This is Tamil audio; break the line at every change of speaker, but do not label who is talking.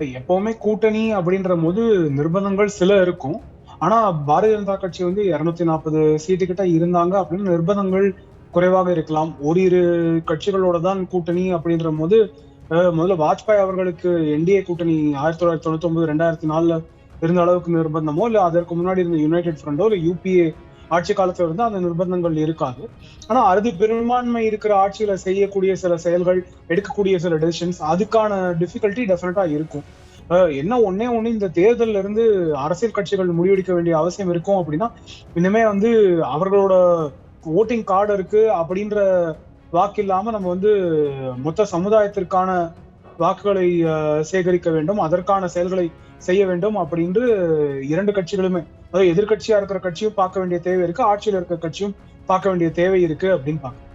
எப்பவுமே கூட்டணி அப்படின்ற போது நிர்பந்தங்கள் சில இருக்கும். ஆனா பாரதிய ஜனதா கட்சி வந்து இருநூத்தி நாற்பது சீட்டு கிட்ட இருந்தாங்க அப்படின்னு நிர்பந்தங்கள் குறைவாக இருக்கலாம். ஓரிரு கட்சிகளோட தான் கூட்டணி அப்படின்ற போது முதல்ல வாஜ்பாய் அவர்களுக்கு என்டிஏ கூட்டணி ஆயிரத்தி தொள்ளாயிரத்தி தொண்ணூத்தி ஒன்பது ரெண்டாயிரத்தி நாலுல இருந்த அளவுக்கு நிர்பந்தமோ இல்ல அதற்கு முன்னாடி இருந்த யுனைடெட் ஃப்ரண்டோ இல்ல யூபிஏ ஆட்சி காலத்துல இருந்து அந்த நிர்பந்தங்கள் இருக்காது. ஆனா அறுதி பெரும்பான்மை இருக்கிற ஆட்சியில செய்யக்கூடிய சில செயல்கள் எடுக்கக்கூடிய சில டெசிஷன்ஸ் அதுக்கான டிஃபிகல்ட்டி டெஃபினட்டா இருக்கும். என்ன ஒன்னே ஒண்ணு இந்த தேர்தல்ல இருந்து அரசியல் கட்சிகள் முடிவெடுக்க வேண்டிய அவசியம் இருக்கும் அப்படின்னா இனிமே வந்து அவர்களோட ஓட்டிங் கார்டு இருக்கு அப்படின்ற வாக்கு இல்லாம நம்ம வந்து மொத்த சமுதாயத்திற்கான வாக்குகளை சேகரிக்க வேண்டும் அதற்கான செயல்களை செய்ய வேண்டும் அப்படின்று இரண்டு கட்சிகளுமே அதாவது எதிர்கட்சியா இருக்கிற கட்சியும் பார்க்க வேண்டிய தேவை இருக்கு ஆட்சியில இருக்கிற கட்சியும் பார்க்க வேண்டிய தேவை இருக்கு அப்படின்னு பார்க்க